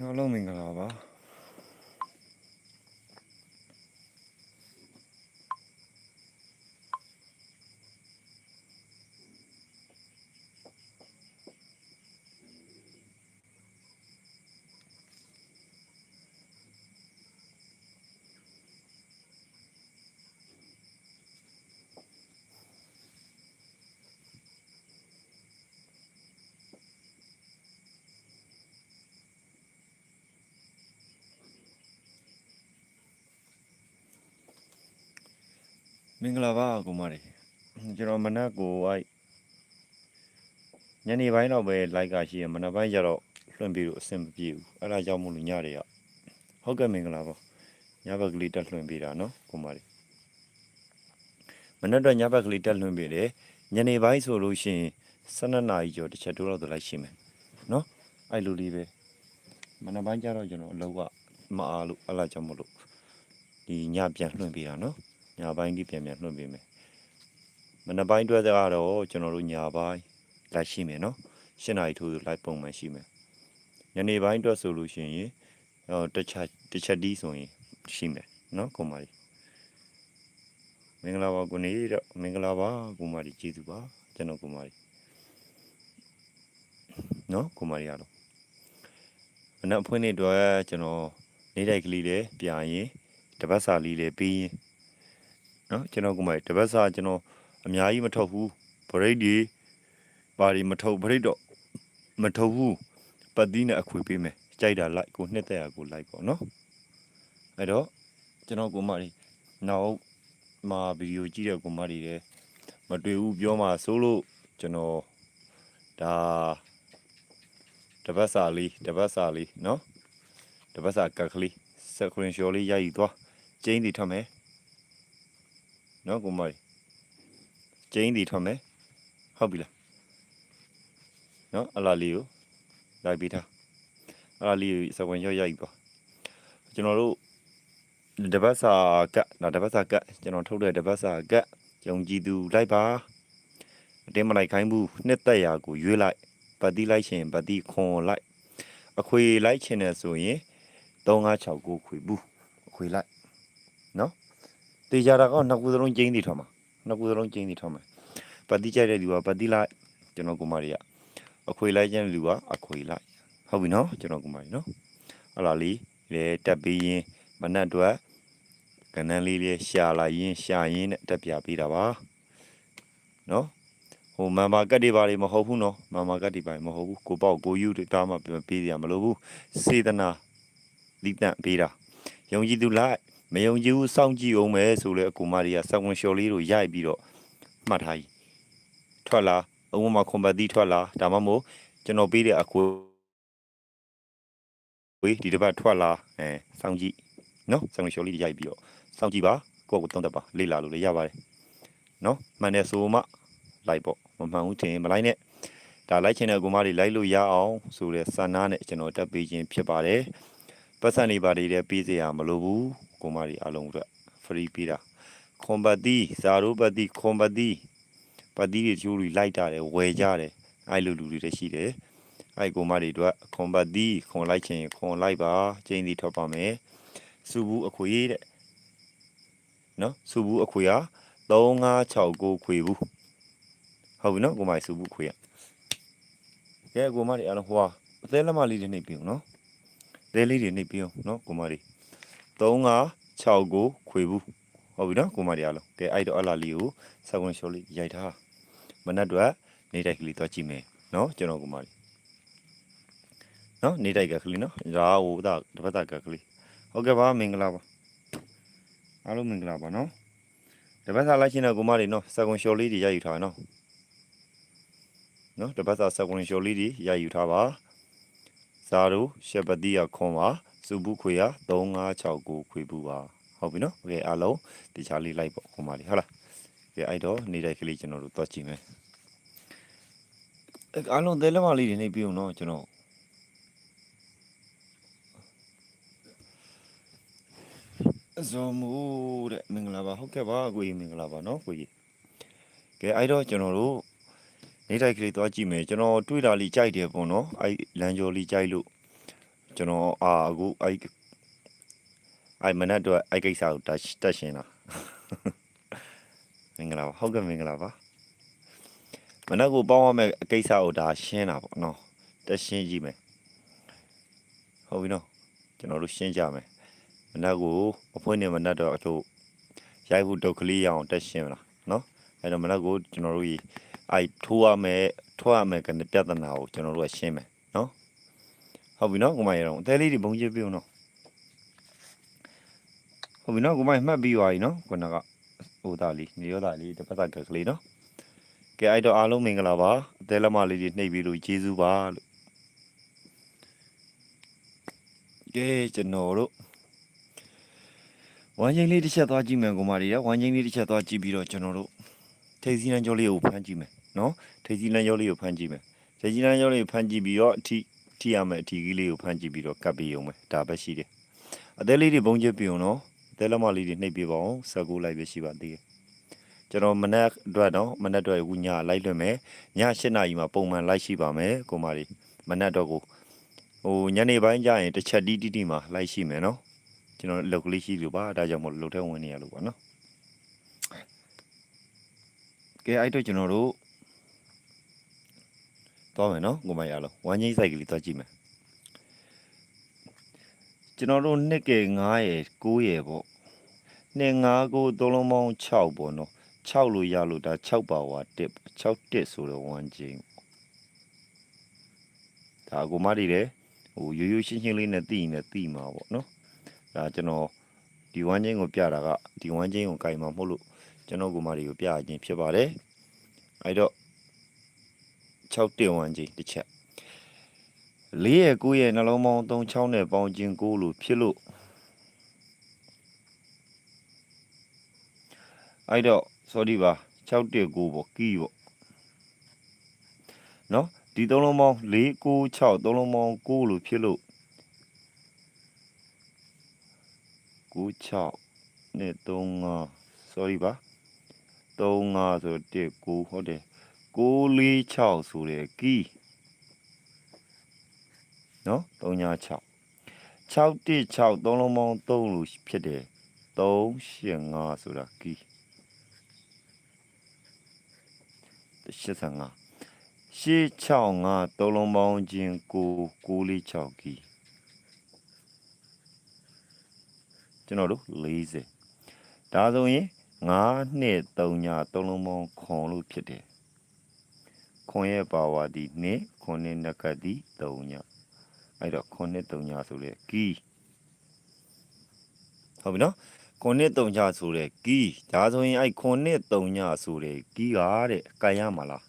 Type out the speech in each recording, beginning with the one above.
အားလုံးမင်္ဂလာ မင်္ဂလာပါကိုမတွေကျွန်တော်မနက်ကိုအိုက်ညနေပိုင်းတော့ပဲလိုက်ကရှိရမနက်ပိုင်းကျတော့လွှင့်ပြီးတော့အဆင်မပြေဘူးအဲ့ဒါကြောင့်မို့လို့ညတွေကဟုတ်ကဲ့မင်္ဂလာပါညဘက်ကလေးတက်လွှင့်ပေးတာနော်ကိုမတွေမနက်တော့ညဘက်ကလေးတက်လွှင့်ပေးတယ်ညနေပိုင်းဆိုလို့ရှိရင်12နာရီကျော်တစ်ချက်တိုးတော့လိုက်ရှိမယ်နော်အဲ့လိုလေးပဲမနက်ပိုင်းကျတော့ကျွန်တော်အလုပ်ကမအားလို့အဲ့ဒါကြောင့်မို့လို့ဒီညပြန်လွှင့်ပေးတာနော် ညာပိုင်းကြီးပြန်ပြန်လွှင့်ပေးမယ်မနက်ပိုင်းအတွက်ကတော့ကျွန်တော်တို့ညာပိုင်းလိုက်ရှိမယ်နော်၈နာရီထိုးလိုက်ပုံမှန်ရှိမယ်ညနေပိုင်းအတွက်ဆိုလို့ရှိရင်ဟောတစ်ချက်တစ်ချက်ဒီဆိုရင်ရှိမယ်နော်ကိုမာကြီးမင်္ဂလာပါကိုနေတော့မင်္ဂလာပါကိုမာကြီးကျေးဇူးပါကျွန်တော်ကိုမာကြီးနော်ကိုမာကြီးရတော့မနက်အဖွင့်နေတော့ကျွန်တော်နေတိုက်ကလေးလေးပြရင်တပတ်စာလေးလေးပြီးရင် နော်ကျွန်တော်ကမှတပတ်စာကျွန်တော်အများကြီးမထုတ်ဘူးဗရိတ်ဒီပါဒီမထုတ်ဗရိတ်တော့မထုတ်ဘူးပတ်သီးနဲ့အခွေပေးမယ်ကြိုက်တာလိုက်ကိုနှစ်သက်ရကိုလိုက်ပေါ့နော်အဲ့တော့ကျွန်တော်ကမှဒီနောက်မှာဗီဒီယိုကြည့်တဲ့ကမှဒီတဲ့မတွေ့ဘူးပြောမှာဆိုလို့ကျွန်တော်ဒါတပတ်စာလေးတပတ်စာလေးနော်တပတ်စာကတ်ကလေးစက်ခရင်ရှော်လေးရိုက်ယူသွားကျင်းတီထွက်မယ် နော်ကိုမကြီးကျင်းဒီထွက်မယ်ဟုတ်ပြီလားနော်အလားလေးကိုလိုက်ပြီးသားအလားလေးကိုစကွန်ရောက်ရိုက်ပါကျွန်တော်တို့တပတ်စာကတ်နော်တပတ်စာကတ်ကျွန်တော်ထုတ်တဲ့တပတ်စာကတ်ယုံကြည်သူလိုက်ပါအတင်းမလိုက်ခိုင်းဘူးနှစ်သက်ရာကိုရွေးလိုက်ပတ်တိလိုက်ရှင်ပတ်တိခွန်လိုက်အခွေလိုက်ချင်တယ်ဆိုရင်356ကိုခွေဘူးအခွေလိုက်နော် တေချာတာကနှစ်ခုစလုံးကျင်းတည်ထားမှာနှစ်ခုစလုံးကျင်းတည်ထားမှာပတ်တိကြိုက်တဲ့လူကပတ်တိလိုက်ကျွန်တော်ကုမာရီကအခွေလိုက်ခြင်းလူကအခွေလိုက်ဟုတ်ပြီနော်ကျွန်တော်ကုမာရီနော်ဟလာလေးလေတက်ပြီးရင်မနက်တော့ကနန်းလေးလေးရှာလာရင်ရှာရင်းနဲ့တက်ပြပေးတာပါနော်ဟိုမန်မာကတ်တွေပါလေမဟုတ်ဘူးနော်မန်မာကတ်တွေပါမဟုတ်ဘူးကိုပေါ့ကိုယူတာမှပေးရမလို့ဘူးစေတနာလိတန့်ပေးတာယုံကြည်သူလိုက် မယုံကြည်ဘူးစောင့်ကြည့်အောင်မယ်ဆိုလဲအကူမတွေကစက်ဝင်လျှော်လေးတို့ရိုက်ပြီးတော့မှတ်ထားကြီးထွက်လာအဝမခွန်ပတ်တီးထွက်လာဒါမှမဟုတ်ကျွန်တော်ပေးတဲ့အကူဝေးဒီတစ်ပတ်ထွက်လာအဲစောင့်ကြည့်နော်စက်ဝင်လျှော်လေးတွေရိုက်ပြီးတော့စောင့်ကြည့်ပါကိုယ့်ကိုယ်သုံးသက်ပါလေ့လာလို့လည်းရပါတယ်နော်မှန်တယ်ဆိုမှလိုက်ပေါ့မမှန်ဘူးထင်ရင်မလိုက်နဲ့ဒါလိုက်ချင်တဲ့အကူမတွေလိုက်လို့ရအောင်ဆိုတဲ့စံနာနဲ့ကျွန်တော်တက်ပေးခြင်းဖြစ်ပါတယ်ပတ်စံနေပါတွေတဲ့ပေးစရာမလိုဘူး ကိုမကြီးအလုံးအတွက် free ပေးတာခွန်ပတ်တိဇာရိုပတ်တိခွန်ပတ်တိပတ်တိတွေချိုးပြီးလိုက်တာတယ်ဝယ်ကြတယ်အဲ့လိုလူတွေလည်းရှိတယ်အဲ့ကိုမကြီးအတွက်ခွန်ပတ်တိခွန်လိုက်ချင်ခွန်လိုက်ပါကျင်းစီထွက်ပါမယ်စုဘူးအခွေတဲ့နော်စုဘူးအခွေဟာ3569ခွေဘူးဟုတ်ပြီနော်ကိုမကြီးစုဘူးခွေရကဲကိုမကြီးအလုံးဟွာအသေးလက်မလေးတွေနှိပ်ပြီးအောင်နော်အသေးလေးတွေနှိပ်ပြီးအောင်နော်ကိုမကြီး 3569ကိုခွေဘူးဟုတ်ပြီနော်ကိုမရီအားလုံးကဲအဲ့တော့အလားလေးကိုစကွန်ရှော်လေးရိုက်ထားမနက်တော့နေတိုက်ကလေးသွားကြည့်မယ်နော်ကျွန်တော်ကိုမရီနော်နေတိုက်ကကလေးနော်ဒါဟိုဒါတပတ်တာကကလေးဟုတ်ကဲ့ပါမင်္ဂလာပါအားလုံးမင်္ဂလာပါနော်တပတ်စာလိုက်ရှင်တဲ့ကိုမရီနော်စကွန်ရှော်လေးတွေရိုက်ယူထားနော်နော်တပတ်စာစကွန်ရှော်လေးတွေရိုက်ယူထားပါဇာတို့ရှက်ပတိယခွန်ပါ စုဘူးခွေရ3569ခွေဘူးပါဟုတ်ပြီနော်โอเคအားလုံးတခြားလေးလိုက်ပေါ့ဟိုမှာလေးဟုတ်လားကဲအဲ့တော့နေတိုက်ကလေးကျွန်တော်တို့သွားကြည့်မယ်အဲ့အားလုံးသဲလက်မလေးတွေနေပြီးအောင်နော်ကျွန်တော်ဇော်မူတဲ့မင်္ဂလာပါဟုတ်ကဲ့ပါကိုကြီးမင်္ဂလာပါနော်ကိုကြီးကဲအဲ့တော့ကျွန်တော်တို့နေတိုက်ကလေးသွားကြည့်မယ်ကျွန်တော်တွေ့တာလေးကြိုက်တယ်ပေါ့နော်အဲ့လမ်းကျော်လေးကြိုက်လို့ ကျွန်တော်အာအခုအဲ့အဲ့မနက်တော့အဲ့ကိစ္စကိုတက်တက်ရှင်းတာမင်္ဂလာပါဟုတ်ကဲ့မင်္ဂလာပါမနက်ကိုပေါင်းရမယ့်အကိစ္စကိုဒါရှင်းတာပေါ့နော်တက်ရှင်းကြည့်မယ်ဟုတ်ပြီနော်ကျွန်တော်တို့ရှင်းကြမယ်မနက်ကိုအဖွင့်နေမနက်တော့အတို့ရိုက်ဖို့ဒုတ်ကလေးရအောင်တက်ရှင်းမလားနော်အဲ့တော့မနက်ကိုကျွန်တော်တို့ဒီအဲ့ထိုးရမယ်ထွားရမယ်ကနေပြဿနာကိုကျွန်တော်တို့ကရှင်းမယ်နော် ဟုတ်ပြီနော်ကိုမရအောင်အသေးလေးတွေဘုံကျပြုံးနော်ဟုတ်ပြီနော်ကိုမမှတ်ပြီးသွားပြီနော်ခုနကဟိုသားလေးနေရောသားလေးတစ်ပတ်ကကလေးနော်ကဲအဲ့တော့အားလုံးမင်္ဂလာပါအသေးလက်မလေးတွေနှိပ်ပြီးလို့ကျေးဇူးပါလို့ကဲကျွန်တော်တို့ဝမ်းချင်းလေးတစ်ချက်သွားကြည့်မယ်ကိုမတွေရဝမ်းချင်းလေးတစ်ချက်သွားကြည့်ပြီးတော့ကျွန်တော်တို့ထိပ်စီးလမ်းကြောလေးကိုဖမ်းကြည့်မယ်နော်ထိပ်စီးလမ်းကြောလေးကိုဖမ်းကြည့်မယ်ထိပ်စီးလမ်းကြောလေးကိုဖမ်းကြည့်ပြီးတော့အထိ ထိရမယ်အထီကြီးလေးကိုဖမ်းကြည့်ပြီးတော့ကပ်ပြီးရုံပဲဒါပဲရှိတယ်အသေးလေးတွေဘုံကျပြုံနော်အသေးလက်မလေးတွေနှိပ်ပြပါအောင်ဆက်ကူလိုက်ပဲရှိပါသေးတယ်ကျွန်တော်မနက်အတွက်တော့မနက်အတွက်ဝညလိုက်လွှင့်မယ်ည7နာရီမှာပုံမှန်လိုက်ရှိပါမယ်ကိုမတွေမနက်တော့ကိုဟိုညနေပိုင်းကျရင်တစ်ချက်တီးတီးတီးမှာလိုက်ရှိမယ်နော်ကျွန်တော်လုတ်ကလေးရှိလို့ပါဒါကြောင့်မို့လို့လုတ်ထဲဝင်နေရလို့ပါနော်ကဲအဲ့တော့ကျွန်တော်တို့ သွားမယ်နော်ကိုမရလို့ဝမ်းကြီးစိုက်ကလေးသွားကြည့်မယ်ကျွန်တော်တို့နှစ်ကယ်9ရယ်9ရယ်ပေါ့နှစ်9 9သုံးလုံးပေါင်း6ပေါ့နော်6လို့ရလို့ဒါ6ပါဝါ1 6တစ်ဆိုတော့ဝမ်းကြီးဒါကိုမတွေတယ်ဟိုရိုးရိုးရှင်းရှင်းလေးနဲ့သိရင်လည်းသိမှာပေါ့နော်ဒါကျွန်တော်ဒီဝမ်းချင်းကိုပြတာကဒီဝမ်းချင်းကိုကြိုင်မှာမဟုတ်လို့ကျွန်တော်ကိုမတွေကိုပြခြင်းဖြစ်ပါတယ်အဲ့တော့ 6တင်ဝမ်းချင်းတစ်ချက်4ရဲ့9ရဲ့နှလုံးပေါင်း3 6နဲ့ပေါင်းခြင်း9လို့ဖြစ်လို့အဲ့တော့ sorry ပါ6တက်9ပေါ့ကီးပေါ့နော်ဒီသုံးလုံးပေါင်း4 9 6သုံးလုံးပေါင်း9လို့ဖြစ်လို့9 6နဲ့3 5 sorry ပါ3 5ဆိုတက်9ဟုတ်တယ် 6 4 6ဆိုတဲ့ကီးနော်3ညာ6 6တက်6သုံးလုံးပေါင်း3လို့ဖြစ်တယ်3 8 5ဆိုတာကီး85ရှေး65သုံးလုံးပေါင်းခြင်း9 946ကီကျွန်တော်တို့40ဒါဆိုရင်9နှစ်3ညသုံးလုံးပေါင်းခွန်လို့ဖြစ်တယ် ခွန်ရဲ့ပါဝါဒီနှစ်ခွန်နှစ်နက္ခတ်ဒီ3ညအဲ့တော့ခွန်နှစ်3ညဆိုလေကီဟုတ်ပြီနော်ခွန်နှစ်3ညဆိုတဲ့ကီဒါဆိုရင်အဲ့ခွန်နှစ်3ညဆိုတဲ့ကီကတဲ့ကြိုင်ရမှာလား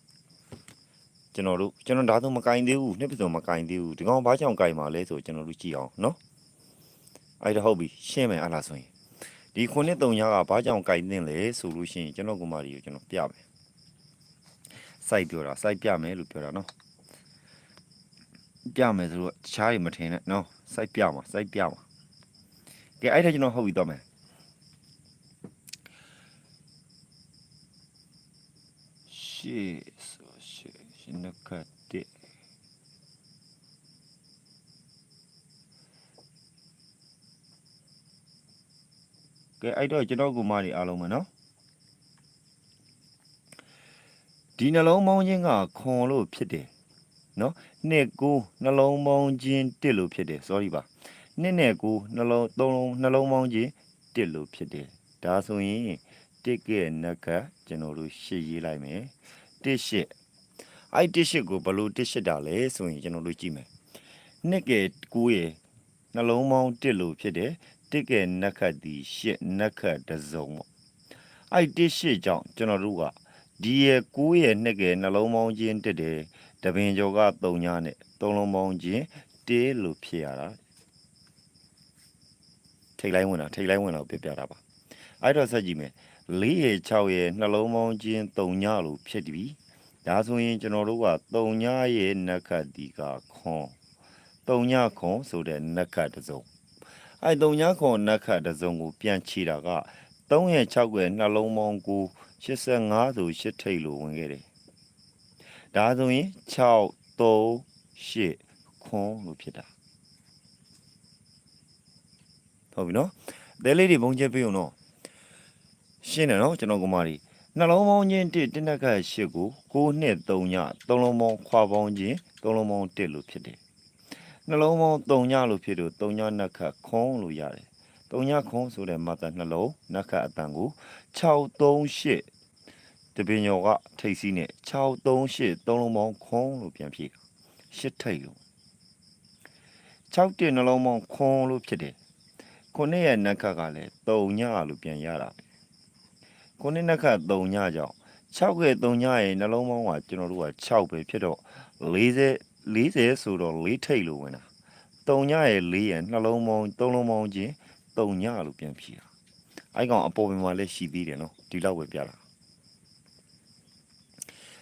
ကျွန်တော်တို့ကျွန်တော်ဒါဆိုမကင်သေးဘူးနှစ်ပစုံမကင်သေးဘူးဒီကောင်ဘာကြောင့်ကင်မှာလဲဆိုကျွန်တော်တို့ကြည့်အောင်နော်အဲ့ဒါဟုတ်ပြီရှင်းမယ်အလားဆိုရင်ဒီခုနှစ်3ညကဘာကြောင့်ကင်သင့်လဲဆိုလို့ရှိရင်ကျွန်တော်ကမာရီကိုကျွန်တော်ပြမယ် စိုက်ပြောတာစိုက်ပြမယ်လို့ပြောတာနော်ပြမယ်ဆိုတော့တခြားတွေမထင်နဲ့နော်စိုက်ပြမှာစိုက်ပြမှာကဲအဲ့ဒါကျွန်တော်ဟုတ်ပြီတော့မယ်ရှေ့ဆိုရှေ့ရှင်နကတဲ့ကဲအဲ့တော့ကျွန်တော်ကူမတွေအားလုံးပဲနော် ဒီနှလုံးပေါင်းခြင်းကခွန်လို့ဖြစ်တယ်နော်နှစ်ကိုနှလုံးပေါင်းခြင်းတစ်လို့ဖြစ်တယ် sorry ပါနှစ်နဲ့ကိုနှလုံးသုံးလုံးနှလုံးပေါင်းခြင်းတစ်လို့ဖြစ်တယ်ဒါဆိုရင်တစ်ကဲနကကျွန်တော်တို့ရှေ့ရေးလိုက်မယ်တစ်ရှစ်အဲ့တစ်ရှစ်ကိုဘလို့တစ်ရှစ်တာလဲဆိုရင်ကျွန်တော်တို့ကြည့်မယ်နှစ်ကဲ9ရယ်နှလုံးပေါင်းတစ်လို့ဖြစ်တယ်တစ်ကဲနက္ခတ်ဒီရှစ်နက္ခတ်တစ်စုံပေါ့အဲ့တစ်ရှစ်ကြောင့်ကျွန်တော်တို့က ဒီရယ်9ရယ်နှစ်ကဲနှလုံးပေါင်းခြင်းတစ်တယ်တပင်ကျော်က3ညနဲ့သုံးလုံးပေါင်းခြင်းတေးလို့ဖြစ်ရတာထိတ်လိုက်ဝင်တာထိတ်လိုက်ဝင်တာပြပြတာပါအဲ့တော့ဆက်ကြည့်မယ်4ရယ်6ရယ်နှလုံးပေါင်းခြင်း3ညလို့ဖြစ်ပြီဒါဆိုရင်ကျွန်တော်တို့က3ညရဲ့နက္ခတ်ဒီကခွန်3ညခွန်ဆိုတဲ့နက္ခတ်တစ်စုံအဲ့3ညခွန်နက္ခတ်တစ်စုံကိုပြန်ချီတာက3ရယ်6ရယ်နှလုံးပေါင်းကို 85ဆို8ထိတ်လို့ဝင်ခဲ့တယ်ဒါဆိုရင်6 3 8ခွန်လို့ဖြစ်တာဟုတ်ပြီနော်အသေးလေးတွေဘုံချက်ပေးအောင်နော်ရှင်းတယ်နော်ကျွန်တော်ကမာရီနှလုံးပေါင်းချင်း1တင်းနက်က8ကို6နှစ်3ည3လုံးပေါင်းခွာပေါင်းချင်း3လုံးပေါင်း1လို့ဖြစ်တယ်နှလုံးပေါင်း3ညလို့ဖြစ်လို့3ညနက်ခတ်ခွန်းလို့ရတယ်3ညခွန်းဆိုတဲ့မတ်နှလုံးနက်ခတ်အတန်ကို638 တပင်ညော်ကထိတ်စီးနဲ့638 3လုံးပေါင်းခွန်းလို့ပြန်ဖြည့်ရှစ်ထိတ်လို့6တင်နှလုံးပေါင်းခွန်းလို့ဖြစ်တယ်ခုနှစ်ရဲ့နက်ခတ်ကလည်း3ညလို့ပြန်ရတာပဲခုနှစ်နက်ခတ်3ညကြောင့်6ရဲ့3ညရဲ့နှလုံးပေါင်းကကျွန်တော်တို့က6ပဲဖြစ်တော့40 40ဆိုတော့4ထိတ်လို့ဝင်တာ3ညရဲ့4ရဲ့နှလုံးပေါင်း3လုံးပေါင်းချင်း3ညလို့ပြန်ဖြည့်တာအဲ့ကောင်အပေါ်ပင်မှာလည်းရှိသေးတယ်နော်ဒီလောက်ပဲပြတာ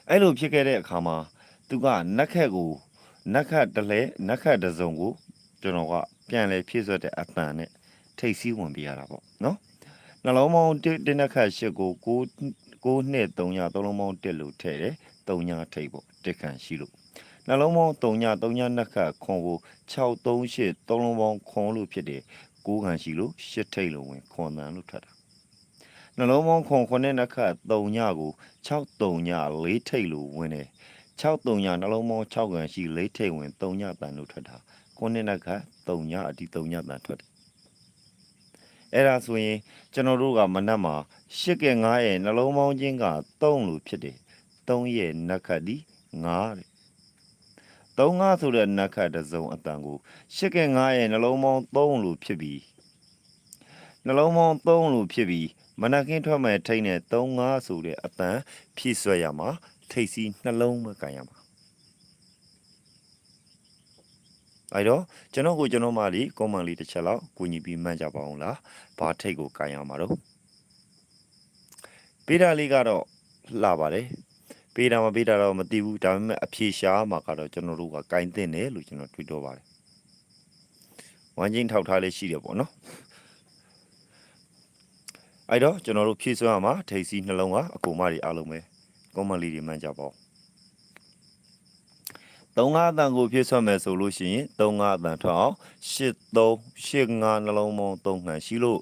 အဲ့လိုဖြစ်ခဲ့တဲ့အခါမှာသူကနက်ခက်ကိုနက်ခတ်တလဲနက်ခတ်တစ်စုံကိုကျွန်တော်ကပြန်လဲဖြည့်ဆွတ်တဲ့အပန်နဲ့ထိတ်စည်းဝင်ပြရတာပေါ့နော်နှလုံးပေါင်းတစ်တစ်နက်ခတ်ရှစ်ကို6 6နှစ်3ည3လုံးပေါင်း1လို့ထည့်တယ်3ညထိတ်ပေါ့တစ်ခန့်ရှိလို့နှလုံးပေါင်း3ည3ညနက်ခတ်ခွန်ကို638 3လုံးပေါင်းခွန်လို့ဖြစ်တယ်6ခန့်ရှိလို့8ထိတ်လို့ဝင်ခွန်တန်လို့ထွက်တာ နှလုံးပေါင်းခွန်ခုနှစ်နက်ခတ်3ညကို63ည4ထိတ်လို့ဝင်တယ်63ညနှလုံးပေါင်း6ခန့်ရှိ4ထိတ်ဝင်3ညတန်လို့ထွက်တာခုနှစ်နက်ခတ်3ညအဒီ3ညတန်ထွက်တယ်အဲ့ဒါဆိုရင်ကျွန်တော်တို့ကမနက်မှာရှစ်ကဲ9ရဲ့နှလုံးပေါင်းချင်းက3လို့ဖြစ်တယ်3ရဲ့နက်ခတ်ဒီ9တဲ့3 5ဆိုတဲ့နက်ခတ်တစ်စုံအတန်ကိုရှစ်ကဲ9ရဲ့နှလုံးပေါင်း3လို့ဖြစ်ပြီးနှလုံးပေါင်း3လို့ဖြစ်ပြီး မနက်ခင်းထွက်မဲ့ထိတ်နဲ့3 5ဆိုတဲ့အတန်ဖြည့်ဆွဲရမှာထိတ်စီနှလုံးပဲကန်ရမှာအဲ့တော့ကျွန်တော်ကိုကျွန်တော်မလေးကွန်မန်လေးတစ်ချက်လောက်ကိုညီပြီးမှတ်ကြပါအောင်လားဘာထိတ်ကိုကန်ရမှာတော့ပေးတာလေးကတော့လှပါတယ်ပေးတာမပေးတာတော့မသိဘူးဒါပေမဲ့အဖြေရှာမှာကတော့ကျွန်တော်တို့ကကင်တင်တယ်လို့ကျွန်တော်တွေးတော့ပါတယ်ဝမ်းချင်းထောက်ထားလေးရှိတယ်ပေါ့နော် အဲ့တော့ကျွန်တော်တို့ဖြည့်စွမ်းရမှာထိတ်စီနှလုံးကအကူမတွေအားလုံးပဲကွန်မန်လေးတွေမှတ်ကြပါဦး3 5အတန်ကိုဖြည့်ဆွတ်မယ်ဆိုလို့ရှိရင်3 5အတန်ထွက်အောင်8 3 8 5နှလုံးပေါင်း3ခန့်ရှိလို့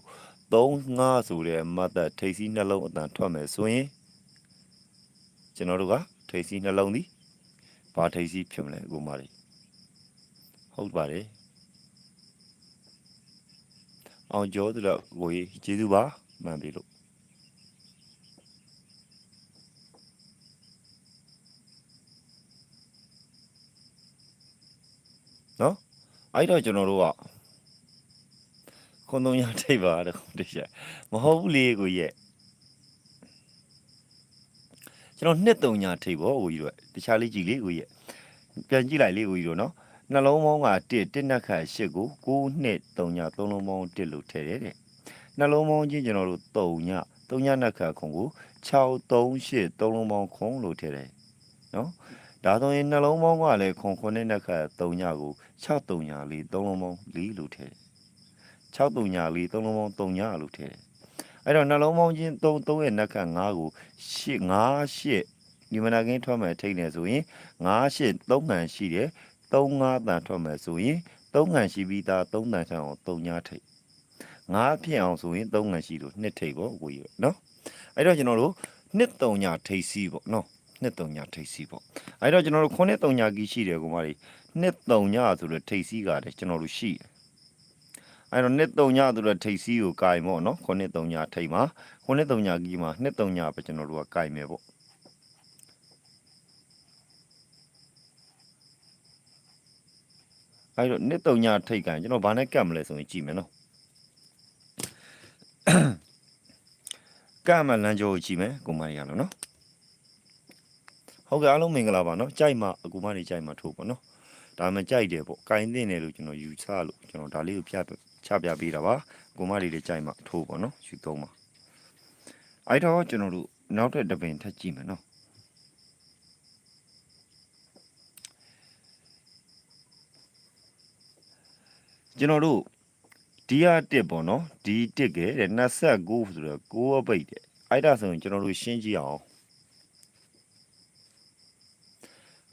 3 5ဆိုတဲ့မတ်သက်ထိပ်စီးနှလုံးအတန်ထွက်မယ်ဆိုရင်ကျွန်တော်တို့ကထိပ်စီးနှလုံးသည်ဘာထိပ်စီးဖြစ်မလဲအခုမှလေးဟုတ်ပါတယ်အောင်ကျော်သူတော့ကိုကြီးကျေးဇူးပါ မှန်ပြီလို့နော်အဲ့တော့ကျွန်တော်တို့ကခွန်သုံးရထိပ်ပါတော့တခြားမဟုတ်ဘူးလေကိုကြီးရဲ့ကျွန်တော်နှစ်သုံးညာထိပ်ပေါ့ကိုကြီးတို့တခြားလေးကြည့်လေကိုကြီးရဲ့ပြန်ကြည့်လိုက်လေကိုကြီးတို့နော်နှလုံးပေါင်းက1 1နက်ခတ်8ကို9နှစ်3ည3လုံးပေါင်း1လို့ထည့်တယ်တဲ့ နှလုံးပေါင်းချင်းကျွန်တော်တို့3ည3ညနက်ခတ်ခွန်ကို6 3 8 3လုံးပေါင်းခွန်လို့ထည့်တယ်နော်ဒါဆိုရင်နှလုံးပေါင်းကလည်းခွန်ခွနဲ့နက်ခတ်3ညကို6 3ညလေး3လုံးပေါင်း4လို့ထည့်တယ်6 3ညလေး3လုံးပေါင်း3ညလို့ထည့်တယ်အဲ့တော့နှလုံးပေါင်းချင်း3 3ရဲ့နက်ခတ်5ကို8 5 8ဒီမနာကင်းထွက်မယ်ထိတ်နေဆိုရင်9 8 3ခန့်ရှိတယ်3 5တန်ထွက်မယ်ဆိုရင်3ခန့်ရှိပြီးသား3တန်ဆန်းအောင်3ညထိတ် 5ဖြစ်အောင်ဆိုရင်3ခန့်ရှိလို့2ထိတ်ပေါ့ကိုကြီးနော်အဲ့တော့ကျွန်တော်တို့2 3ညထိတ်စီးပေါ့နော်နှစ်တုံညာထိတ်စီးပေါ့အဲ့တော့ကျွန်တော်တို့ခုနှစ်တုံညာကြီးရှိတယ်ကောင်မလေးနှစ်တုံညာဆိုတော့ထိတ်စီးကလည်းကျွန်တော်တို့ရှိတယ်အဲ့တော့နှစ်တုံညာဆိုတော့ထိတ်စီးကိုကင်ပေါ့နော်ခုနှစ်တုံညာထိတ်မှာခုနှစ်တုံညာကြီးမှာနှစ်တုံညာပဲကျွန်တော်တို့ကကင်မယ်ပေါ့အဲ့တော့နှစ်တုံညာထိတ်ကန်ကျွန်တော်ဘာနဲ့ကတ်မလဲဆိုရင်ကြည့်မယ်နော် ကတ်မှလမ်းကြောကိုကြည့်မယ်ကိုမကြီးရလို့နော်ဟုတ်ကဲ့အားလုံးမင်္ဂလာပါနော်ကြိုက်မှအကူမနေကြိုက်မှထိုးပေါ့နော်ဒါမှကြိုက်တယ်ပေါ့ကင်တင်တယ်လို့ကျွန်တော်ယူဆလို့ကျွန်တော်ဒါလေးကိုပြချပြပေးတာပါအကူမလေးတွေကြိုက်မှထိုးပေါ့နော်ယူသုံးပါအဲ့တော့ကျွန်တော်တို့နောက်ထပ်တပင်ထပ်ကြည့်မယ်နော်ကျွန်တော်တို့ ဒီရတစ်ပေါ့နော်ဒီတစ်ကဲတဲ့29ဆိုတော့6အပိတ်တဲ့အဲ့ဒါဆိုရင်ကျွန်တော်တို့ရှင်းကြည့်အောင်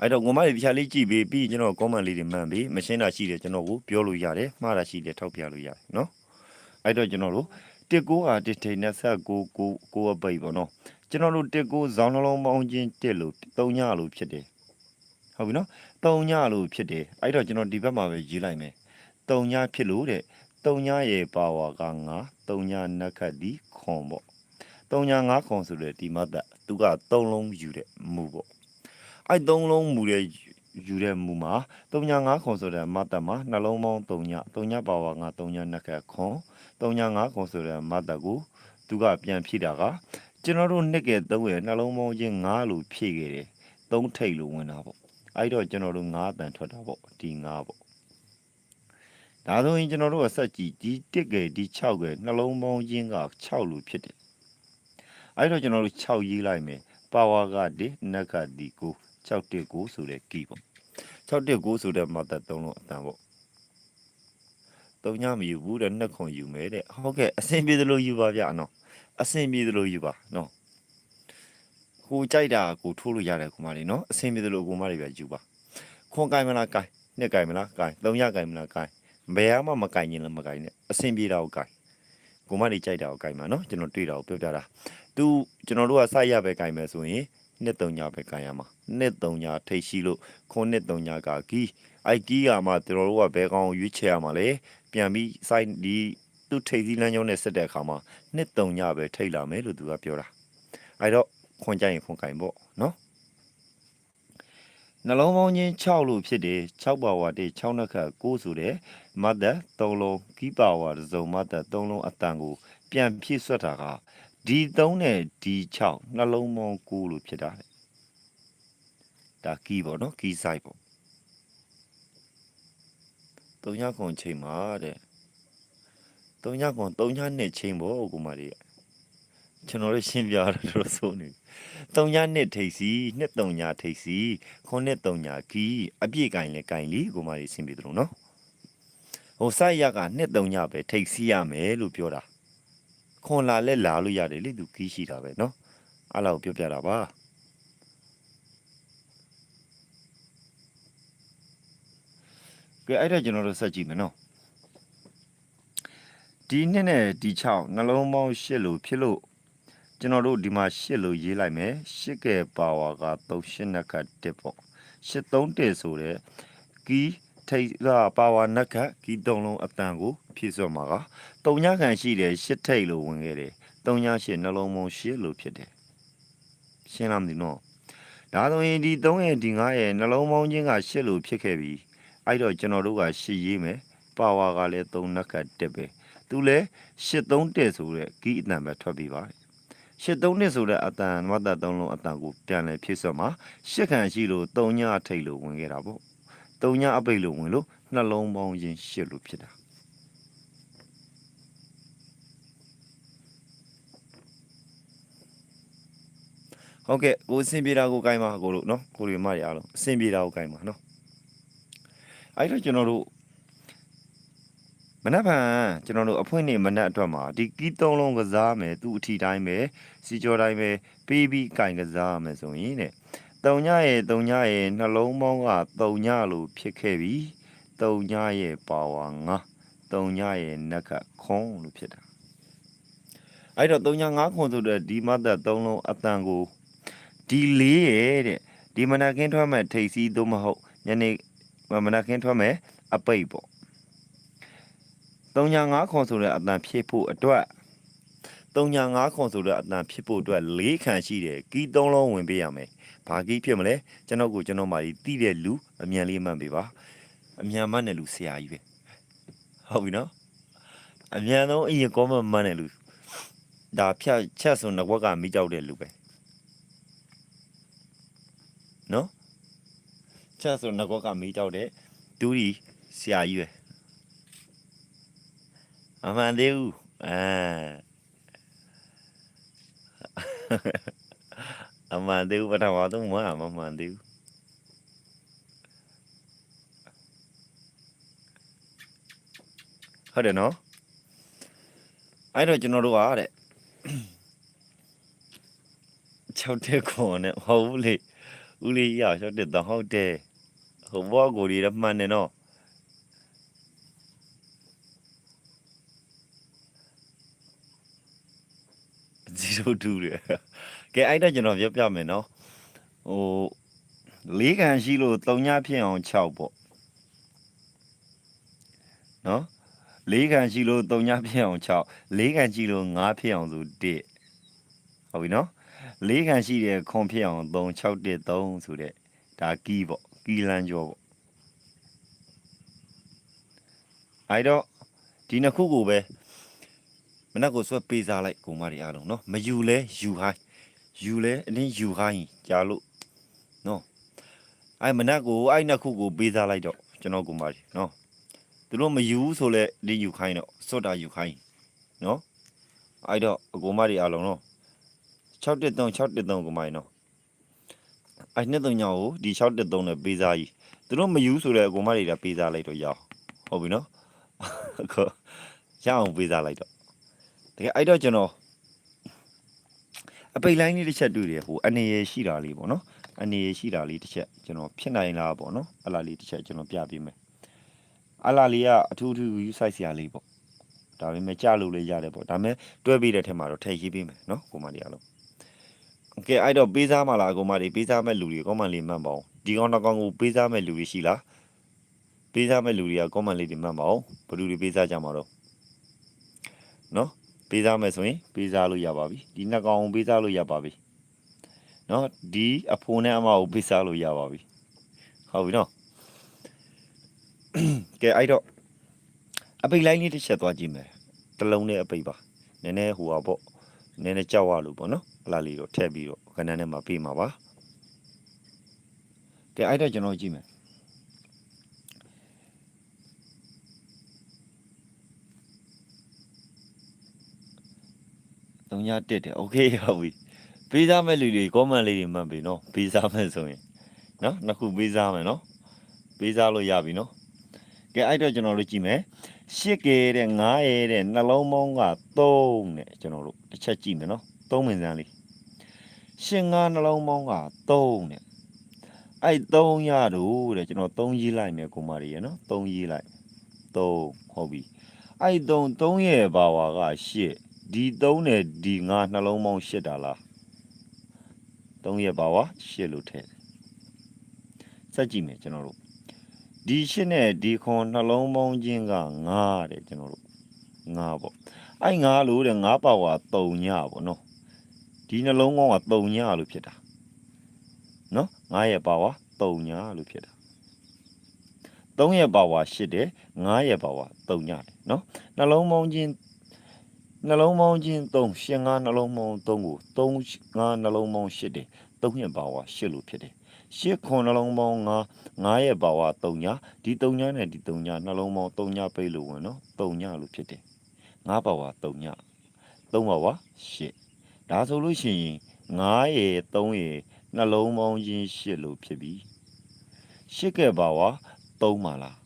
အဲ့တော့ငုံမလေးပြချာလေးကြည့်ပြီးပြီးကျွန်တော် comment လေးတွေမှန်ပြီးမရှင်းတာရှိတယ်ကျွန်တော်ကိုပြောလို့ရတယ်မှားတာရှိတယ်ထောက်ပြလို့ရတယ်နော်အဲ့တော့ကျွန်တော်တို့တစ်ကိုဟာတစ်ထိန်နဲ့ဆက်ကိုကိုကိုအပိတ်ပေါ့နော်ကျွန်တော်တို့တစ်ကိုဇောင်းနှလုံးပေါင်းချင်းတစ်လို့သုံးညလို့ဖြစ်တယ်ဟုတ်ပြီနော်သုံးညလို့ဖြစ်တယ်အဲ့တော့ကျွန်တော်ဒီဘက်မှာပဲရေးလိုက်မယ်သုံးညဖြစ်လို့တဲ့ သုံးညရဲ့ပါဝါက9သုံးညနက်ခတ်ဒီခွန်ပေါ့သုံးည9ခွန်ဆိုတဲ့ဒီမတ် that သူကသုံးလုံးယူတဲ့မူပေါ့အဲ့သုံးလုံးမူတဲ့ယူတဲ့မူမှာသုံးည9ခွန်ဆိုတဲ့မတ် that မှာနှလုံးပေါင်းသုံးညသုံးညပါဝါ9သုံးညနက်ခတ်ခွန်သုံးည9ခွန်ဆိုတဲ့မတ် that ကိုသူကပြန်ဖြည့်တာကကျွန်တော်တို့နှစ်ကဲသုံးရဲ့နှလုံးပေါင်းချင်း9လို့ဖြည့်ခဲ့တယ်သုံးထိတ်လို့ဝင်တာပေါ့အဲ့တော့ကျွန်တော်တို့9တန်ထွက်တာပေါ့ဒီ9ပေါ့ ဒါဆိုရင်ကျွန်တော်တို့ကဆက်ကြည့်ဒီတစ်ကဲဒီ6ကဲနှလုံးပေါင်းချင်းက6လို့ဖြစ်တယ်အဲ့တော့ကျွန်တော်တို့6ရေးလိုက်မယ်ပါဝါကဒီနက်ကဒီကို6တစ်ကိုဆိုတဲ့ကီပေါ့6တစ်ကိုဆိုတဲ့မတ်သုံးလုံးအတန်ပေါ့သုံးညမယူဘူးတဲ့နှစ်ခွန်ယူမယ်တဲ့ဟုတ်ကဲ့အဆင်ပြေသလိုယူပါဗျာနော်အဆင်ပြေသလိုယူပါနော်ကိုကြိုက်တာကိုထိုးလို့ရတယ်ခုမလေးနော်အဆင်ပြေသလိုကိုမလေးပဲယူပါခွန်ကိုင်မလားကိုင်နှစ်ကိုင်မလားကိုင်သုံးညကိုင်မလားကိုင် ဘယ်မှမကိုင်ရင်လည်းမကိုင်နဲ့အဆင်ပြေတာကိုကိုင်ကိုမလေးကြိုက်တာကိုကိုင်ပါနော်ကျွန်တော်တွေ့တာကိုပြောပြတာသူကျွန်တော်တို့ကစရပဲကိုင်မယ်ဆိုရင်နှစ်သုံးညပဲကိုင်ရမှာနှစ်သုံးညထိတ်ရှိလို့ခွန်နှစ်သုံးညကကီးအိုက်ကီးကမှကျွန်တော်တို့ကဘယ်ကောင်ရွေးချယ်ရမှာလဲပြန်ပြီးစိုက်ဒီသူ့ထိတ်စည်းလမ်းကြောင်းနဲ့ဆက်တဲ့အခါမှာနှစ်သုံးညပဲထိတ်လာမယ်လို့သူကပြောတာအဲ့တော့ခွန်ကြိုင်ရင်ခွန်ကင်ပေါ့နော် နှလုံးပေါင်းချင်း6လို့ဖြစ်တယ်6ပါဝါတဲ့6နှစ်ခတ်9ဆိုတဲ့မတ်သက်3လုံးကီးပါဝါတစ်စုံမတ်သက်3လုံးအတန်ကို ပြန်ဖြည့်ဆွတ်တာကဒီ3နဲ့ဒီ6နှလုံးပေါင်း9လို့ဖြစ်တာလေဒါကီးပေါ့နော်ကီးဆိုင်ပေါ့3ညခွန်ချိန်မှာတဲ့3ညခွန်3ညနှစ်ချိန်ပေါ့ကိုမလေး ကျွန်တော်တို့ရှင်းပြရတော့ဆိုနေ3ညနှစ်ထိတ်စီနှစ်3ညထိတ်စီခွန်နှစ်3ညကီးအပြည့်ကင်လဲကင်လီကိုမလေးရှင်းပြသလိုနော်ဟိုစိုက်ရကနှစ်3ညပဲထိတ်စီရမယ်လို့ပြောတာခွန်လာလဲလာလို့ရတယ်လေသူကီးရှိတာပဲနော်အဲ့လောက်ပြောပြတာပါကဲအဲ့ဒါကျွန်တော်တို့ဆက်ကြည့်မယ်နော်ဒီနှစ်နဲ့ဒီ6နှလုံးပေါင်း8လို့ဖြစ်လို့ ကျွန်တော်တို့ဒီမှာ8လို့ရေးလိုက်မယ်8ကဲပါဝါက3 8နှစ်ခတ်1ပေါ့8 3တဆိုတဲ့ကီးထိတ်ကပါဝါနက်ခတ်ကီး3လုံးအတန်ကိုဖြည့်စွက်မှာက3ညခံရှိတယ်8ထိတ်လို့ဝင်ခဲ့တယ်3ည8နှလုံးပေါင်း8လို့ဖြစ်တယ်ရှင်းလားမသိနော်ဒါဆိုရင်ဒီ3ရဲ့ဒီ9ရဲ့နှလုံးပေါင်းချင်းက8လို့ဖြစ်ခဲ့ပြီအဲ့တော့ကျွန်တော်တို့က8ရေးမယ်ပါဝါကလည်း3နက်ခတ်1ပဲသူလည်း83တက်ဆိုတဲ့ဂီးအတန်ပဲထွက်ပြီးပါတယ် 83နှစ်ဆိုတဲ့အတန်မတ်သက်သုံးလုံးအတန်ကိုပြန်လဲဖြည့်စွက်မှာရှစ်ခံရှိလို့3ညအထိတ်လို့ဝင်ခဲ့တာပေါ့3ညအပိတ်လို့ဝင်လို့နှလုံးပေါင်းရင်ရှစ်လို့ဖြစ်တာဟုတ်ကဲ့ကိုအဆင်ပြေတာကိုကိုင်းပါကိုတို့နော်ကိုတွေမရအောင်အဆင်ပြေတာကိုကိုင်းပါနော်အဲ့တော့ကျွန်တော်တို့မ နက်ဖြန်ကျွန်တော်တို့အဖွင့်နေမနက်အတွက်မှာဒီကီးသုံးလုံးကစားမယ်သူ့အထီတိုင်းပဲစီကြောတိုင်းပဲပေးပြီးကင်ကစားမယ်ဆိုရင်တဲ့တုံညရဲ့တုံညရဲ့နှလုံးပေါင်းကတုံညလို့ဖြစ်ခဲ့ပြီတုံညရဲ့ပါဝါငါတုံညရဲ့နက်ကခွန်လို့ဖြစ်တာအဲ့တော့တုံညငါခွန်ဆိုတဲ့ဒီမတ်သက်သုံးလုံးအတန်ကိုဒီလေးရဲ့တဲ့ဒီမနက်ခင်းထွက်မဲ့ထိတ်စီးသို့မဟုတ်ညနေမနက်ခင်းထွက်မဲ့အပိတ်ပေါ့ 305ခွန်ဆိုတဲ့အတန်ဖြစ်ဖို့အတွက်305ခွန်ဆိုတဲ့အတန်ဖြစ်ဖို့အတွက်၄ခံရှိတယ်ကီး၃လုံးဝင်ပေးရမယ်ဘာကီးဖြစ်မလဲကျွန်တော်ကိုကျွန်တော်မာဒီတိတဲ့လူအမြန်လေးမှန်ပေးပါအမြန်မှန်တဲ့လူဆရာကြီးပဲဟုတ်ပြီနော်အမြန်ဆုံးအရင်ကောမမှန်တဲ့လူဒါဖြတ်ချက်ဆိုငွက်ကမိကြောက်တဲ့လူပဲနော်ချက်ဆိုငွက်ကမိကြောက်တဲ့ဒူးဒီဆရာကြီးပဲ မမှန်သေးဘူးအာအမှန်သေးဘူးပထမဆုံးမမမှန်သေးဘူးဟုတ်တယ်နော်အဲ့တော့ကျွန်တော်တို့ကတဲ့6တက်ခွန်နဲ့ဟုတ်ဘူးလေဦးလေးရ6တက်တော့ဟုတ်တယ်ဟိုဘောကိုကြီးတော့မှန်တယ်နော် 02တဲ့ကဲအဲ့တော့ကျွန်တော်ပြောပြမယ်နော်ဟိုလေးခံရှိလို့3ညဖြစ်အောင်6ပေါ့နော်လေးခံရှိလို့3ညဖြစ်အောင်6လေးခံရှိလို့9ဖြစ်အောင်ဆို1ဟုတ်ပြီနော်လေးခံရှိတယ်ခွန်ဖြစ်အောင်3 6 1 3ဆိုတဲ့ဒါကီးပေါ့ကီးလန်းကျော်ပေါ့အဲ့တော့ဒီနှစ်ခုကိုပဲမ နက်ကိုဆွဲပေးစားလိုက်ကိုမတွေအားလုံးနော်မယူလဲယူဟိုင်းယူလဲအတင်းယူဟိုင်းကြာလို့နော်အဲ့မနက်ကိုအဲ့နှစ်ခုကိုပေးစားလိုက်တော့ကျွန်တော်ကိုမတွေနော်သူတို့မယူဆိုလဲဒီယူခိုင်းတော့စွတ်တာယူခိုင်းနော်အဲ့တော့အကိုမတွေအားလုံးနော်613 613ကိုမတွေနော်အဲ့နှစ်သုံးညောကိုဒီ613နဲ့ပေးစားကြီးသူတို့မယူဆိုလဲအကိုမတွေကပေးစားလိုက်တော့ရအောင်ဟုတ်ပြီနော်အခုရအောင်ပေးစားလိုက်တော့ တကယ်အဲ့တော့ကျွန်တော်အပိတ်လိုင်းလေးတစ်ချက်တွေ့တယ်ဟိုအနေရရှိတာလေးပေါ့နော်အနေရရှိတာလေးတစ်ချက်ကျွန်တော်ဖြစ်နိုင်လားပေါ့နော်အလားလေးတစ်ချက်ကျွန်တော်ပြပေးမယ်အလားလေးကအထူးထူးယူဆိုင်စရာလေးပေါ့ဒါပေမဲ့ကြလို့လည်းရတယ်ပေါ့ဒါပေမဲ့တွဲပြီးတဲ့ထက်မှာတော့ထည့်ရေးပေးမယ်နော်ကိုမလေးအားလုံးကဲအဲ့တော့ပေးစားမလားကိုမလေးပေးစားမဲ့လူတွေကောမန်လေးမှန်ပါအောင်ဒီကောင်းတော့ကောင်းကိုပေးစားမဲ့လူတွေရှိလားပေးစားမဲ့လူတွေကကောမန်လေးတွေမှန်ပါအောင်ဘယ်လူတွေပေးစားကြမှာတော့နော် ပေးစားမယ်ဆိုရင်ပေးစားလို့ရပါပြီဒီနှစ်ကောင်ကိုပေးစားလို့ရပါပြီနော်ဒီအဖိုးနဲ့အမကိုပေးစားလို့ရပါပြီဟုတ်ပြီနော်ကဲအဲ့တော့အပိတ်လိုင်းလေးတစ်ချက်သွားကြည့်မယ်တစ်လုံးနဲ့အပိတ်ပါနည်းနည်းဟိုပါပေါ့နည်းနည်းကြောက်ရလို့ပေါ့နော်အလားလေးတော့ထည့်ပြီးတော့ခဏနဲ့မှပေးမှာပါကဲအဲ့တော့ကျွန်တော်ကြည့်မယ် 3ညတက်တယ်โอเคဟုတ်ပြီပေးစားမဲ့လူတွေ comment လေးတွေမှတ်ပြီနော်ပေးစားမဲ့ဆိုရင်နော်နှစ်ခုပေးစားမယ်နော်ပေးစားလို့ရပြီနော်ကဲအဲ့တော့ကျွန်တော်တို့ကြည့်မယ်ရှစ်ကဲတဲ့9ရဲတဲ့နှလုံးပေါင်းက3တဲ့ကျွန်တော်တို့တစ်ချက်ကြည့်မယ်နော်3မင်စမ်းလေးရှင်း9နှလုံးပေါင်းက3တဲ့အဲ့3ရတို့တဲ့ကျွန်တော်3ရေးလိုက်မယ်ကိုမရီရနော်3ရေးလိုက်3ဟုတ်ပြီအဲ့3 3ရဲ့ဘာဝါက8 ဒီ3နဲ့ဒီ9နှလုံးပေါင်း8တာလား3ရဲ့ဘာဝ8လို့ထည့်စက်ကြည့်မယ်ကျွန်တော်တို့ဒီ8နဲ့ဒီခွန်နှလုံးပေါင်းချင်းက9တဲ့ကျွန်တော်တို့9ပေါ့အဲ့9လို့တဲ့9ပါဝါ3ညပေါ့နော်ဒီနှလုံးပေါင်းက3ညလို့ဖြစ်တာနော်9ရဲ့ပါဝါ3ညလို့ဖြစ်တာ3ရဲ့ပါဝါ8တယ်9ရဲ့ပါဝါ3ညတယ်နော်နှလုံးပေါင်းချင်း နှလုံးပေါင်းချင်း3ရှင်ငါနှလုံးပေါင်း3ကို3ငါနှလုံးပေါင်း8တယ်3ရဲ့ပါဝါ8လို့ဖြစ်တယ်8ခွန်နှလုံးပေါင်း9 9ရဲ့ပါဝါ3ညာဒီ3ညာနဲ့ဒီ3ညာနှလုံးပေါင်း3ညာပိတ်လို့ဝင်နော်3ညာလို့ဖြစ်တယ်9ပါဝါ3ညာ3ပါဝါ8ဒါဆိုလို့ရှိရင်9ရဲ့3ရဲ့နှလုံးပေါင်းချင်း8လို့ဖြစ်ပြီ8ကဲပါဝါ3ပါလား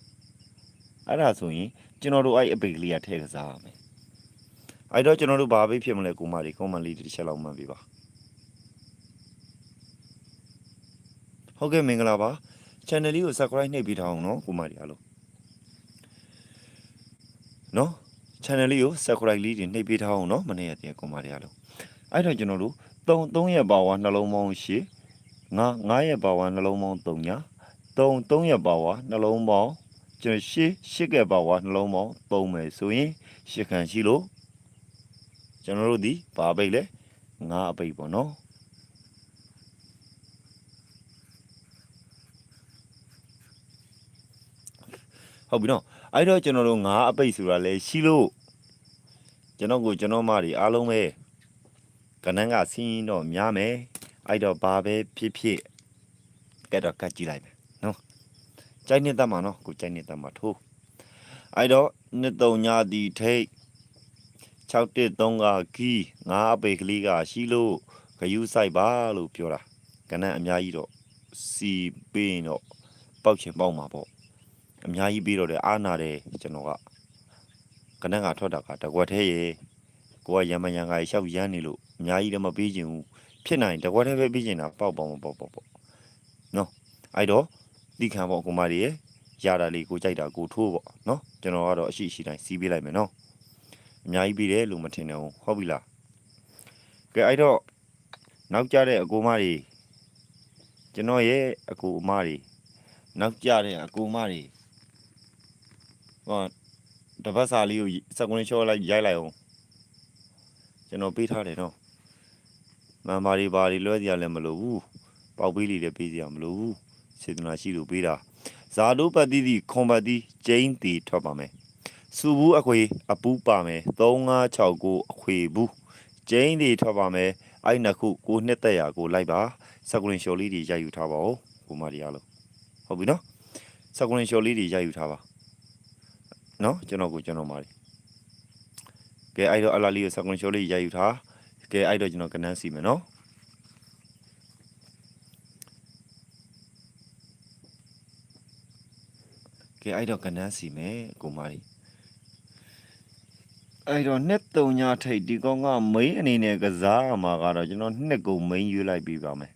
အဲ့ဒါဆိုရင်ကျွန်တော်တို့အဲ့အပိတ်ကလေးကထည့်ကစားရမယ် အဲ့တော့ကျွန်တော်တို့ဘာပဲဖြစ်မလဲကိုမလေးကွန်မန့်လေးတစ်ချက်လောက်မှတ်ပေးပါဟုတ်ကဲ့မင်္ဂလာပါ channel လေးကို subscribe နှိပ်ပေးထားအောင်နော်ကိုမလေးအားလုံးနော် channel လေးကို subscribe လေးတွေနှိပ်ပေးထားအောင်နော်မနေ့ကတည်းကကိုမလေးအားလုံးအဲ့တော့ကျွန်တော်တို့3 3ရဲ့ပါဝါနှလုံးပေါင်း8 9 9ရဲ့ပါဝါနှလုံးပေါင်း3ညာ3 3ရဲ့ပါဝါနှလုံးပေါင်းကျွန်တော်8 8ရဲ့ပါဝါနှလုံးပေါင်း3မယ်ဆိုရင်8ခန့်ရှိလို့ ကျွန်တော်တို့ဒီဘာပိတ်လဲငါးအပိတ်ပေါ့နော်ဟုတ်ပြီနော်အဲ့တော့ကျွန်တော်တို့ငါးအပိတ်ဆိုတာလဲရှိလို့ကျွန်တော်ကိုကျွန်တော်မတွေအားလုံးပဲကနန်းကဆင်းတော့များမယ်အဲ့တော့ဘာပဲဖြစ်ဖြစ်ကဲတော့ကတ်ကြည့်လိုက်မယ်နော်ကြိုက်နေတတ်မှာနော်ကိုကြိုက်နေတတ်မှာထိုးအဲ့တော့နှစ်တုံညာဒီထိတ် 613ကကီးငါးအပေကလေးကရှိလို့ဂယူးဆိုင်ပါလို့ပြောတာကနန်းအများကြီးတော့စီပေးရင်တော့ပေါက်ချင်ပေါက်မှာပေါ့အများကြီးပြီးတော့တယ်အားနာတယ်ကျွန်တော်ကကနန်းကထွက်တာကတကွက်သေးရေကိုကရမရန်ကရှောက်ရမ်းနေလို့အများကြီးတော့မပေးချင်ဘူးဖြစ်နိုင်တကွက်သေးပဲပေးချင်တာပေါက်ပေါက်မပေါက်ပေါက်ပေါ့နော်အဲ့တော့ဒီခံပေါ့ကိုမကြီးရေရတာလေးကိုကြိုက်တာကိုထိုးပေါ့နော်ကျွန်တော်ကတော့အရှိရှိတိုင်းစီးပေးလိုက်မယ်နော် အများကြီးပြီးတယ်လို့မထင်တော့ဟုတ်ပြီလားကဲအဲ့တော့နောက်ကြတဲ့အကူမတွေကျွန်တော်ရဲ့အကူအမတွေနောက်ကြတဲ့အကူအမတွေဟောတပတ်စာလေးကိုစက်ကွန်းချောလိုက်ရိုက်လိုက်အောင်ကျွန်တော်ပေးထားတယ်နော်မန်ပါတွေပါတွေလွှဲစရာလည်းမလိုဘူးပေါက်ပေးလေးလည်းပေးစရာမလိုဘူးစေတနာရှိလို့ပေးတာဇာတုပတိတိခွန်ပတိကျင်းတီထွက်ပါမယ် စူဘူးအခွေအပူးပါမယ်3569အခွေဘူးကျင်းတီထွက်ပါမယ်အဲ့နှစ်ခုကိုနှစ်သက်ရာကိုလိုက်ပါစက်ကွန်းချောလေးတွေရိုက်ယူထားပါဦးကိုမတွေအားလုံးဟုတ်ပြီနော်စက်ကွန်းချောလေးတွေရိုက်ယူထားပါနော်ကျွန်တော်ကိုကျွန်တော်မာရီကဲအဲ့တော့အလာလေးကိုစကွန်ရှိုးလေးရိုက်ယူထားကဲအဲ့တော့ကျွန်တော်ကနန်းစီမယ်နော်ကဲအဲ့တော့ကနန်းစီမယ်ကိုမာရီ အဲ့တော့နှစ်တုံညာထိတ်ဒီကောင်ကမိန်းအနေနဲ့ကစားမှာကတော့ကျွန်တော်နှစ်ကုန်မိန်းရွေးလိုက်ပြီးပါမယ်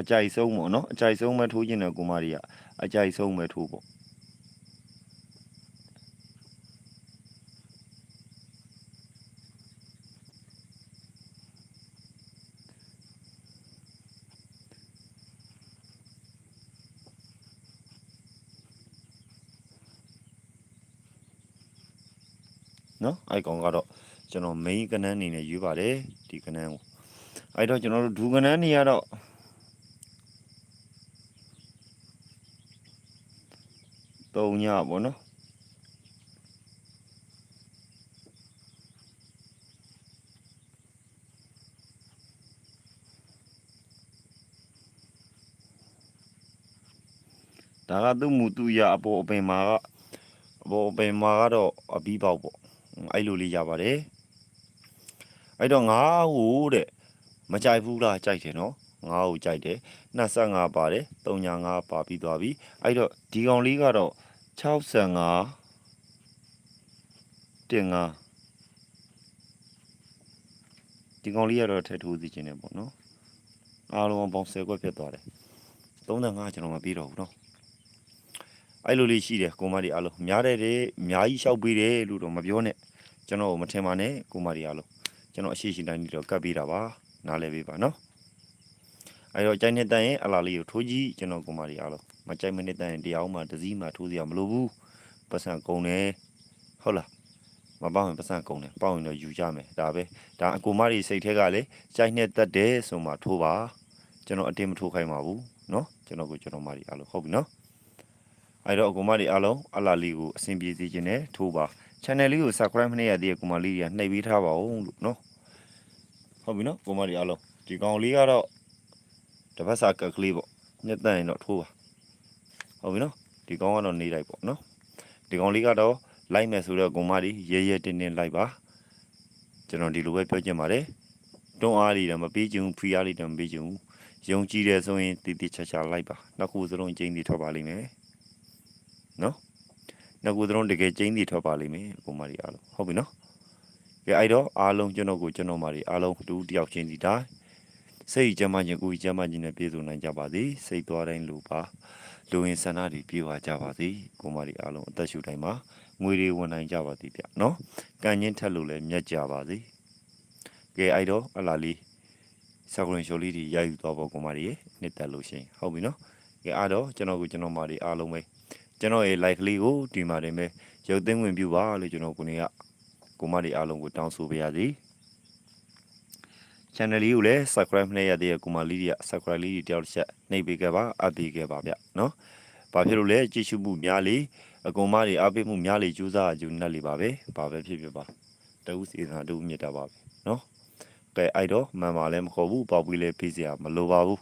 အကြိုက်ဆုံးပေါ့နော်အကြိုက်ဆုံးပဲထိုးခြင်းတဲ့ကိုမာရီကအကြိုက်ဆုံးပဲထိုးပေါ့ နော် အဲ့ကောင်ကတော့ကျွန်တော် main ကနန်းအနေနဲ့ယူပါတယ်ဒီကနန်းကိုအဲ့တော့ကျွန်တော်တို့ဒူကနန်းနေရတော့သုံးညပေါ့နော်ဒါကသူ့မူသူရအပေါ်အပင်မှာကအပေါ်အပင်မှာကတော့အပြီးပေါက်ပေါ့ အဲ့လိုလေးရပါတယ်အဲ့တော့ငါးဟိုတဲ့မကြိုက်ဘူးလားကြိုက်တယ်နော်ငါးဟိုကြိုက်တယ်25ပါတယ်35ပါပြီးသွားပြီအဲ့တော့ဒီကောင်လေးကတော့65တင်ငါဒီကောင်လေးကတော့ထည့်ထိုးစီခြင်းနဲ့ပေါ့နော်အားလုံးပေါင်း10ခွက်ဖြစ်သွားတယ်35ကျွန်တော်မပြီးတော့ဘူးနော်အဲ့လိုလေးရှိတယ်ကိုမဒီအားလုံးများတယ်တယ်အများကြီးရှောက်ပေးတယ်လို့တော့မပြောနဲ့ ကျွန်တော်မထင်ပါနဲ့ကိုမဒီအားလုံးကျွန်တော်အရှိရှိတိုင်းဒီတော့ကတ်ပေးတာပါနားလဲပေးပါနော်အဲ့တော့ကြိုက်နေတဲ့ရင်အလားလေးကိုထိုးကြည့်ကျွန်တော်ကိုမဒီအားလုံးမကြိုက်မနေတဲ့ရင်တရားအောင်မှတစည်းမှထိုးစရာမလိုဘူးပတ်စံကုန်တယ်ဟုတ်လားမပေါရင်ပတ်စံကုန်တယ်ပေါရင်တော့ယူကြမယ်ဒါပဲဒါအကိုမဒီစိတ်ထဲကလေကြိုက်နေတတ်တယ်ဆိုမှထိုးပါကျွန်တော်အတင်းမထိုးခိုင်းပါဘူးနော်ကျွန်တော်ကိုကျွန်တော်မဒီအားလုံးဟုတ်ပြီနော်အဲ့တော့အကူမတွေအားလုံးအလားလေးကိုအဆင်ပြေစေခြင်းနဲ့ထိုးပါ channel လေးကို subscribe မနေရသေးတဲ့ကူမလေးတွေကနှိပ်ပေးထားပါဦးလို့နော်ဟုတ်ပြီနော်ကူမတွေအားလုံးဒီကောင်လေးကတော့တပတ်စာကက်ကလေးပေါ့ညက်တန်ရင်တော့ထိုးပါဟုတ်ပြီနော်ဒီကောင်ကတော့နေလိုက်ပေါ့နော်ဒီကောင်လေးကတော့လိုက်မယ်ဆိုတော့ကူမတွေရဲရဲတင်းတင်းလိုက်ပါကျွန်တော်ဒီလိုပဲပြောချင်ပါတယ်တွန်းအားလေးတော့မပေးချင်ဘူးဖီအားလေးတော့မပေးချင်ဘူးယုံကြည်တယ်ဆိုရင်တည်တည်ချာချာလိုက်ပါနောက်ခုစလုံးကျင်းပြီးထွက်ပါလိမ့်မယ်နော် နှစ်ခုသလုံးတကယ်ကျင်းတည်ထွက်ပါလိမ့်မယ်ကိုမကြီးအားလုံးဟုတ်ပြီနော်ကဲအဲ့တော့အားလုံးကျွန်တော်ကိုကျွန်တော်မကြီးအားလုံးတူတယောက်ချင်းဒီတိုင်းစိတ်ကြမ်းမှခြင်းကိုယ်ကြမ်းမှခြင်းနဲ့ပြည့်စုံနိုင်ကြပါစေစိတ်သွားတိုင်းလူပါလူဝင်ဆန္ဒတွေပြေဝကြပါစေကိုမကြီးအားလုံးအသက်ရှူတိုင်းမှာငွေတွေဝင်နိုင်ကြပါသည်ဗျနော်ကံချင်းထက်လို့လည်းမြတ်ကြပါစေကဲအဲ့တော့အလားလေးစကရင်ရှိုလေးတွေရယူတော့ပေါ့ကိုမကြီးနှစ်သက်လို့ရှိရင်ဟုတ်ပြီနော်ကဲအားတော့ကျွန်တော်ကိုကျွန်တော်မကြီးအားလုံးပဲ ကျွန်တော်ရဲ့ like လေးကိုဒီမှာတင်ပဲရုပ်သိမ်းဝင်ပြပါလို့ကျွန်တော်ကိုနေကကိုမတွေအားလုံးကိုတောင်းဆိုပါရစေ channel လေးကိုလည်း subscribe နှိပ်ရသေးတဲ့ကိုမလေးတွေက subscribe လေးတွေတယောက်တစ်ချက်နှိပ်ပေးခဲ့ပါအပ်ပေးခဲ့ပါဗျနော်။ဘာဖြစ်လို့လဲကြည့်ရှုမှုများလေအကောင်မတွေအားပေးမှုများလေကြိုးစားကြုံနဲ့လေပါပဲ။ဘာပဲဖြစ်ဖြစ်ပါ။တဝုစေနာတဝုမြတ်တာပါပဲနော်။ကဲအဲ့တော့မှန်ပါလဲမခေါ်ဘူးပေါက်ပြီးလဲပေးစရာမလိုပါဘူး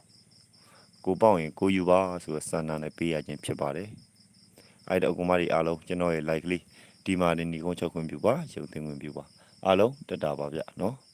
။ကိုပေါက်ရင်ကိုယူပါဆိုတော့စံနာနဲ့ပေးရခြင်းဖြစ်ပါတယ်။ အဲ့တော့အကောင်မတွေအားလုံးကျွန်တော်ရဲ့ like လေးဒီမှာနေနေကုန်းချုပ်ခွင့်ပြုပါရုပ်သိမ်းခွင့်ပြုပါအားလုံးတက်တာပါဗျနော်။